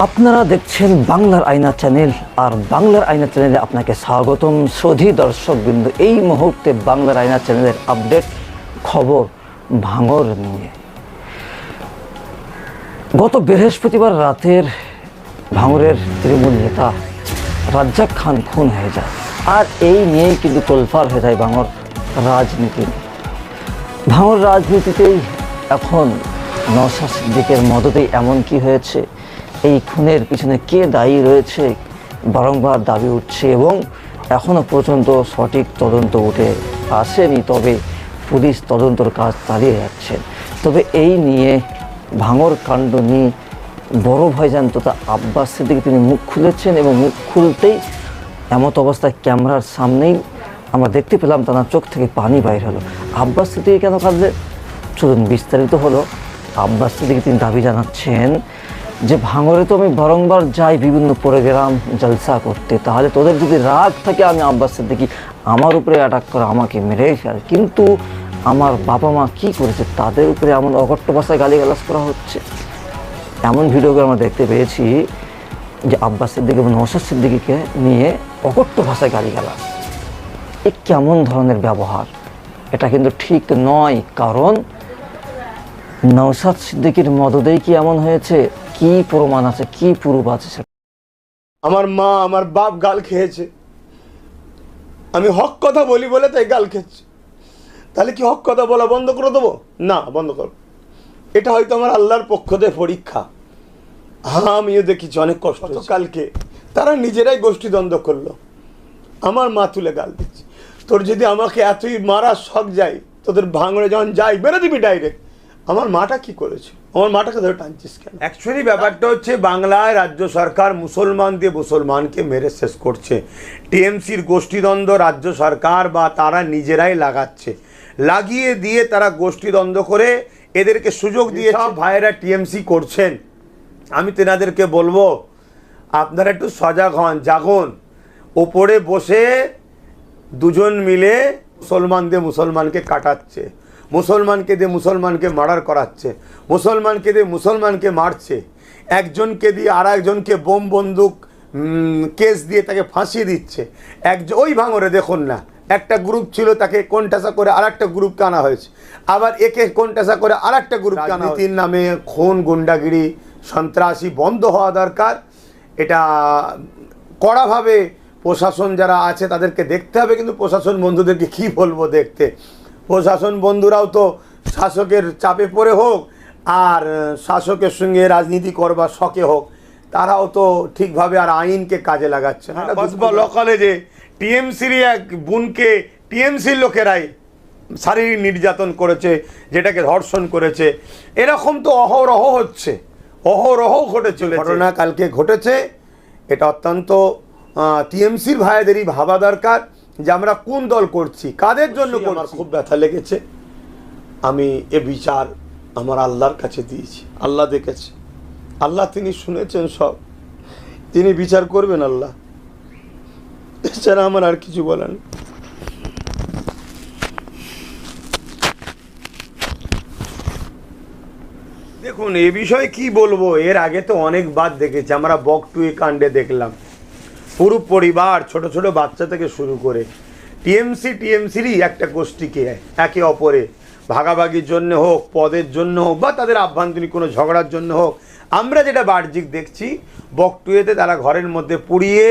আপনারা দেখছেন বাংলার আয়না চ্যানেল, আর বাংলার আয়না চ্যানেলে আপনাকে স্বাগতম। সধি দর্শক বিন্দু এই মুহূর্তে বাংলার আয়না চ্যানেলের আপডেট, খবর, ভাঙর নিয়ে। গত বৃহস্পতিবার রাতের ভাঙরের তৃণমূল নেতা রাজ্জাক খান খুন হয়ে যায়। আর এই নিয়েই কিন্তু তোলফার হয়ে যায় ভাঙর রাজনীতি। ভাঙর রাজনীতিতেই এখন নওশাদ সিদ্দিকের মদতেই এমন কি হয়েছে? এই খুনের পিছনে কে দায়ী রয়েছে বারংবার দাবি উঠছে এবং এখনও পর্যন্ত সঠিক তদন্ত উঠে আসেনি, তবে পুলিশ তদন্তর কাজ চালিয়ে যাচ্ছে। তবে এই নিয়ে ভাঙর কাণ্ড নিয়ে বড় ভাইজান তথা আব্বাস সিদ্দিক তিনি মুখ খুলেছেন এবং মুখ খুলতেই এমত অবস্থায় ক্যামেরার সামনেই আমরা দেখতে পেলাম, তার চোখ থেকে পানি বাইর হলো। আব্বাস সিদ্দিকি কেন কাঁদলে চলুন বিস্তারিত হলো। আব্বাস সিদ্দিকি তিনি দাবি জানাচ্ছেন যে ভাঙরে তো আমি বারংবার যাই, বিভিন্ন প্রোগ্রাম জলসা করতে। তাহলে তোদের যদি রাগ থাকে, আমি আব্বাস সিদ্দিকি আমার উপরে অ্যাটাক করে আমাকে মেরেই ফেল। কিন্তু আমার বাবা মা কি করেছে? তাদের উপরে এমন অকট্ট ভাষায় গালিগালাজ করা হচ্ছে। এমন ভিডিওগুলো আমরা দেখতে পেয়েছি যে আব্বাস সিদ্দিক এবং নৌসাদ সিদ্দিকিকে নিয়ে অকট্ট ভাষায় গালিগালাজ। এ কেমন ধরনের ব্যবহার? এটা কিন্তু ঠিক নয়, কারণ নৌসাদ সিদ্দিকির মদদেই কি এমন হয়েছে? কি প্রমাণ আছে? কি প্রুফ আছে আমার মা আমার বাপ গাল খেয়েছে। আমি হক কথা বলি বলে তাই গাল খেয়েছে। তাহলে কি হক কথা বলা বন্ধ করে দেবো? না বন্ধ কর। এটা হয়তো আমার আল্লাহর পক্ষ থেকে পরীক্ষা। হ্যাঁ আমিও দেখেছি অনেক কষ্ট। কালকে? তারা নিজেরাই গোষ্ঠী গোষ্ঠীদ্বন্দ্ব করল। আমার মা তুলে গাল দিচ্ছে। তোর যদি আমাকে এতই মারা শখ যায় তোদের ভাঙড়ে যখন যাই বেরো দিবি ডাইরেক্ট আমার মাটা কি করেছে? আমার মাটাকে ধরে টানছিস কেন? অ্যাকচুয়ালি ব্যাপারটা হচ্ছে বাংলায় রাজ্য সরকার মুসলমান দিয়ে মুসলমানকে মেরে শেষ করছে। টিএমসির গোষ্ঠীদ্বন্দ্ব রাজ্য সরকার বা তারা নিজেরাই লাগাচ্ছে। লাগিয়ে দিয়ে তারা গোষ্ঠীদ্বন্দ্ব করে এদেরকে সুযোগ দিয়ে সব ভাইয়েরা টিএমসি করছেন। আমি তেনাদেরকে বলব আপনারা একটু সজাগ হন জাগুন। ওপরে বসে দুজন মিলে মুসলমান দিয়ে মুসলমানকে কাটাচ্ছে। মুসলমানকে দিয়ে মুসলমানকে মার্ডার করাচ্ছে, মুসলমানকে দিয়ে মুসলমানকে মারছে। একজনকে দিয়ে আর একজনকে বোম বন্দুক কেস দিয়ে তাকে ফাঁসিয়ে দিচ্ছে। একজন ওই ভাঙরে দেখুন না, একটা গ্রুপ ছিল তাকে কোনটাসা করে আর একটা গ্রুপকে আনা হয়েছে। আবার একে কোনটাসা করে আর একটা গ্রুপকে আনা রাজনীতির নামে খুন, গুন্ডাগিরি, সন্ত্রাসী বন্ধ হওয়া দরকার। এটা কড়াভাবে প্রশাসন যারা আছে তাদেরকে দেখতে হবে, কিন্তু প্রশাসন বন্ধুদেরকে কি বলব দেখতে? প্রশাসন বন্ধুরাও তো শাসকের চাপে পড়ে হোক আর শাসকের সঙ্গে রাজনীতি করবার শখে হোক তারাও তো ঠিকভাবে আর আইনকে কাজে লাগাচ্ছে। না বসবা লোকালে যে টিএমসির এক বোনকে টিএমসির লোকেরাই শারীরিক নির্যাতন করেছে যেটাকে ধর্ষণ করেছে এরকম তো অহরহ হচ্ছে অহরহ ঘটে চলে ঘটনা কালকে ঘটেছে এটা অত্যন্ত টিএমসির ভাইদেরই ভাবা দরকার। যে আমরা কোন দল করছি কাদের জন্য আমার খুব ব্যথা লেগেছে। আমি এ বিচার আমার আল্লাহর কাছে দিয়েছি আল্লাহ দেখেছে। আল্লাহ তিনি শুনেছেন সব। তিনি বিচার করবেন আল্লাহ। এছাড়া আমার আর কিছু বলেন। দেখুন এ বিষয়ে কি বলব? এর আগে তো অনেকবার দেখেছি আমরা বকটুই কাণ্ডে দেখলাম। পুরো পরিবার ছোট ছোট বাচ্চা থেকে শুরু করে টিএমসি, টিএমসিরই একটা গোষ্ঠীকে একে অপরে, ভাগাভাগির জন্য হোক, পদের জন্য হোক, বা তাদের আভ্যন্তরীণ কোনো ঝগড়ার জন্য হোক, আমরা যেটা বাহ্যিক দেখছি, বকটুয়েতে তারা ঘরের মধ্যে পুড়িয়ে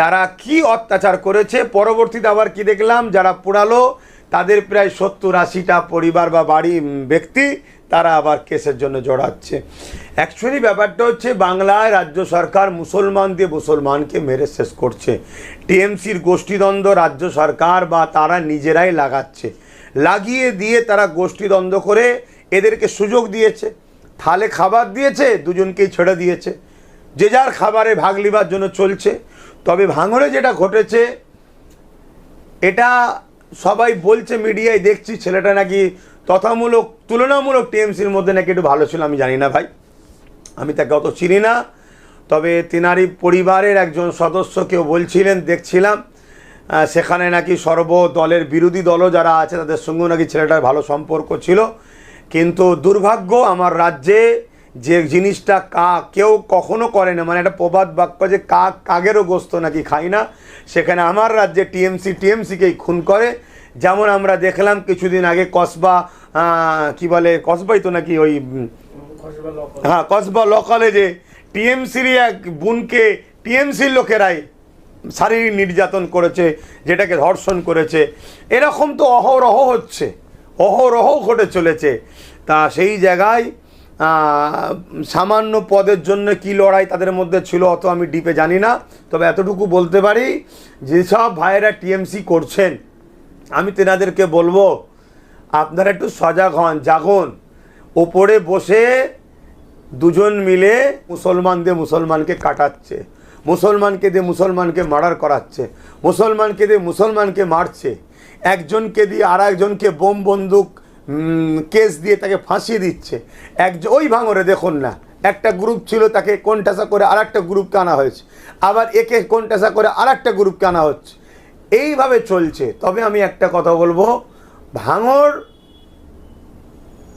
তারা কি অত্যাচার করেছে, পরবর্তীতে আবার কি দেখলাম, যারা পোড়ালো, তাদের প্রায় সত্তর আশিটা পরিবার বা বাড়ি ব্যক্তি তারা আবার কেসের জন্য জড়াচ্ছে। অ্যাকচুয়ালি ব্যাপারটা হচ্ছে বাংলায় রাজ্য সরকার মুসলমান দিয়ে মুসলমানকে মেরে শেষ করছে। টিএমসির গোষ্ঠীদ্বন্দ্ব রাজ্য সরকার বা তারা নিজেরাই লাগাচ্ছে। লাগিয়ে দিয়ে তারা গোষ্ঠীদ্বন্দ্ব করে এদেরকে সুযোগ দিয়েছে। থালে খাবার দিয়েছে, দুজনকেই ছেড়ে দিয়েছে। যে যার খাবারে ভাগ লিবার জন্য চলছে। তবে ভাঙড়ে যেটা ঘটেছে, এটা সবাই বলছে, মিডিয়ায় দেখছি, ছেলেটা নাকি তথামূলক, তুলনামূলক টিএমসির মধ্যে নাকি একটু ভালো ছিল, আমি জানি না ভাই। আমি তাকে অত চিনি না, তবে তেনারি পরিবারের একজন সদস্য কেউ বলছিলেন, দেখছিলাম সেখানে নাকি সর্ব দলের বিরোধী দলও যারা আছে, তাদের সঙ্গেও নাকি ছেলেটার ভালো সম্পর্ক ছিল। কিন্তু দুর্ভাগ্য, আমার রাজ্যে যে জিনিসটা কা, কেউ কখনো করে না মানে একটা প্রবাদ বাক্য যে কাক কাগেরও গোস্ত নাকি খাই না, সেখানে আমার রাজ্যে টিএমসি টিএমসিকেই খুন করে যেমন আমরা দেখলাম কিছুদিন আগে কসবা কি বলে, কসবাই তো নাকি ওই হ্যাঁ কসবা ল কলেজে টিএমসির এক বোনকে টিএমসির লোকেরাই শারীরিক নির্যাতন করেছে, যেটাকে ধর্ষণ করেছে। এরকম তো অহরহ হচ্ছে, অহরহ ঘটে চলেছে। তা সেই জায়গায় সামান্য পদের জন্য কি লড়াই তাদের মধ্যে ছিল অত আমি ডিপে জানি না, তবে এতটুকু বলতে পারি, যেসব ভাইয়েরা টিএমসি করছেন আমি তেনাদেরকে বলব, আপনারা একটু সজাগ হন, জাগুন। ওপরে বসে দুজন মিলে মুসলমান দিয়ে মুসলমানকে কাটাচ্ছে, মুসলমানকে দিয়ে মুসলমানকে মার্ডার করাচ্ছে, মুসলমানকে দিয়ে মুসলমানকে মারছে। একজনকে দিয়ে আর একজনকে বোম বন্দুক কেস দিয়ে তাকে ফাঁসিয়ে দিচ্ছে। এক ওই ভাঙরে দেখুন না, একটা গ্রুপ ছিল তাকে কোনটাসা করে আর একটা গ্রুপকে আনা হয়েছে। আবার একে কোনটাসা করে আর একটা গ্রুপকে আনা হচ্ছে। এইভাবে চলছে। তবে আমি একটা কথা বলব ভাঙর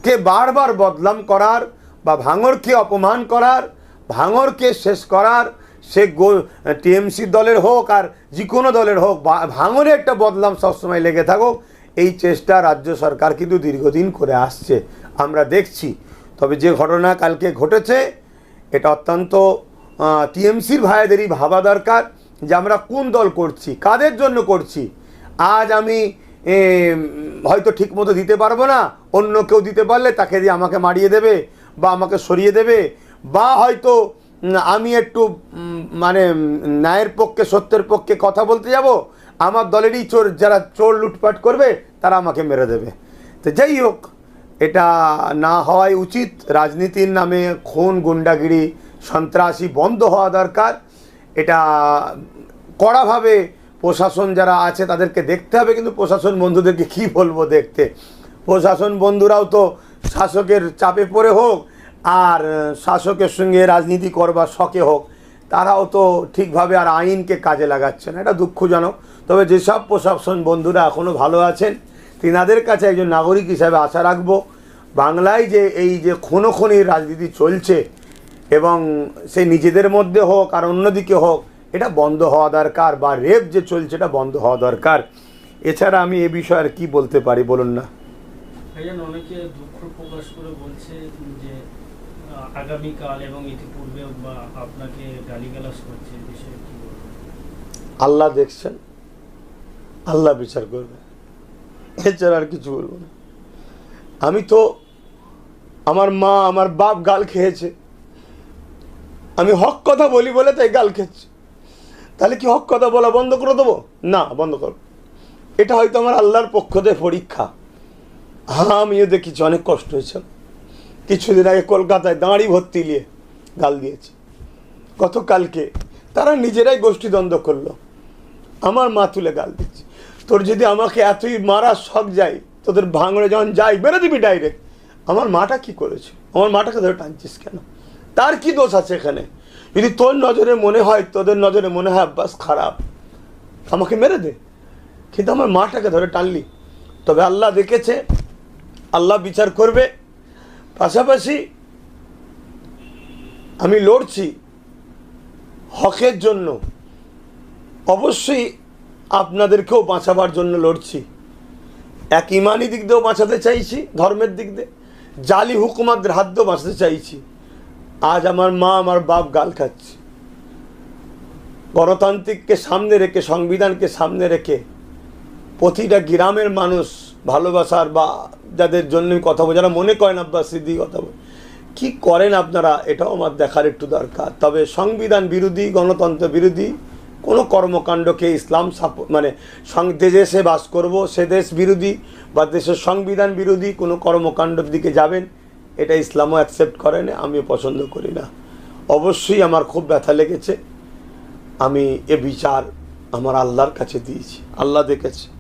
কে বারবার বদলাম করার বা ভাঙরকে অপমান করার ভাঙরকে শেষ করার, সে গো, টিএমসি দলের হোক আর যে কোনো দলের হোক ভাঙরে একটা বদনাম সবসময় লেগে থাকুক, এই চেষ্টা রাজ্য সরকার কিন্তু দীর্ঘদিন করে আসছে, আমরা দেখছি। তবে যে ঘটনা কালকে ঘটেছে, এটা অত্যন্ত টিএমসির ভাইদেরই ভাবা দরকার। যে আমরা কোন দল করছি, কাদের জন্য করছি, আজ আমি হয়তো ঠিক মতো দিতে পারব না, অন্য কেউ দিতে পারলে তাকে দিয়ে আমাকে মারিয়ে দেবে বা আমাকে সরিয়ে দেবে বা হয়তো আমি একটু মানে ন্যায়ের পক্ষে, সত্যের পক্ষে কথা বলতে যাব, আমার দলেরই চোর, যারা চোর লুটপাট করবে, তারা আমাকে মেরে দেবে। তো যাই হোক, এটা না হওয়াই উচিত, রাজনীতির নামে খুন, গুন্ডাগিরি, সন্ত্রাসী বন্ধ হওয়া দরকার। এটা কড়াভাবে প্রশাসন যারা আছে তাদেরকে দেখতে হবে, কিন্তু প্রশাসন বন্ধুদেরকে কি বলব দেখতে? প্রশাসন বন্ধুরাও তো শাসকের চাপে পড়ে হোক আর শাসকের সঙ্গে রাজনীতি করবার শখে হোক, তারাও তো ঠিকভাবে আর আইনকে কাজে লাগাচ্ছে না। এটা দুঃখজনক। তবে যেসব প্রশাসন বন্ধুরা এখনও ভালো আছেন, তিনাদের কাছে একজন নাগরিক হিসাবে আশা রাখব, বাংলায় যে এই যে খুনো খুনির রাজনীতি চলছে এবং সে নিজেদের মধ্যে হোক আর অন্যদিকে হোক এটা বন্ধ হওয়া দরকার বা রেপ যে চলছে এটা বন্ধ হওয়া দরকার। এছাড়া আমি এ বিষয়ে আর কি বলতে পারি বলুন না। অনেকে দুঃখ প্রকাশ করে বলছে যে আগামীকাল এবং ইতিপূর্বে আপনাকে গালিগালাজ করছে বিষয়ে কি আল্লাহ দেখছেন আল্লাহ বিচার করবে এছাড়া আর কিছু বলব না। আমি তো আমার মা আমার বাপ গাল খেয়েছে। আমি হক কথা বলি বলে তাই গাল খেয়েছে। তাহলে কি হক কথা বলা বন্ধ করে দেবো? না, বন্ধ করো। এটা হয়তো আমার আল্লাহর পক্ষ থেকে পরীক্ষা। হ্যাঁ আমিও দেখেছি, অনেক কষ্ট হয়েছে। কিছুদিন আগে কলকাতায় দাঁড়ি ভর্তি নিয়ে গাল দিয়েছে। গতকালকে তারা নিজেরাই গোষ্ঠীদ্বন্দ্ব করল। আমার মা তুলে গাল দিচ্ছে তোর যদি আমাকে এতই মারা শখ যায়, তোদের ভাঙড়ে যখন যাই বেরো দিবি ডাইরেক্ট আমার মাটা কি করেছে? আমার মাটাকে ধরে টানছিস কেন? তার কি দোষ আছে এখানে? যদি তোর নজরে মনে হয়, তোদের নজরে মনে হয় বাস খারাপ। আমাকে মেরে দে। কিন্তু আমার মাটাকে ধরে টানলি। তবে আল্লাহ দেখেছে, আল্লাহ বিচার করবে। পাশাপাশি আমি লড়ছি হকের জন্য। অবশ্যই আপনাদেরকেও বাঁচাবার জন্য লড়ছি। এক ইমানি দিক দিয়েও বাঁচাতে চাইছি, ধর্মের দিক দিয়ে। জালি হুকুমাদের হাত দিয়েও বাঁচাতে চাইছি। আজ আমার মা আমার বাপ গাল খাচ্ছে। গণতান্ত্রিককে সামনে রেখে, সংবিধানকে সামনে রেখে প্রতিটা গ্রামের মানুষ ভালোবাসার বা যাদের জন্য কথা বলি যারা মনে করেন আব্বাস সিদ্দি কথা বলে, কী করেন আপনারা এটাও আমার দেখার একটু দরকার। তবে সংবিধান বিরোধী, গণতন্ত্র বিরোধী কোনো কর্মকাণ্ডকে ইসলাম মানে যে দেশে বাস করব, সে দেশ বিরোধী বা দেশের সংবিধান বিরোধী কোনো কর্মকাণ্ডের দিকে যাবেন এটা ইসলামও অ্যাকসেপ্ট করে না, আমিও পছন্দ করি না। অবশ্যই আমার খুব ব্যথা লেগেছে। আমি এ বিচার আমার আল্লাহর কাছে দিয়েছি, আল্লাহ দেখেছে।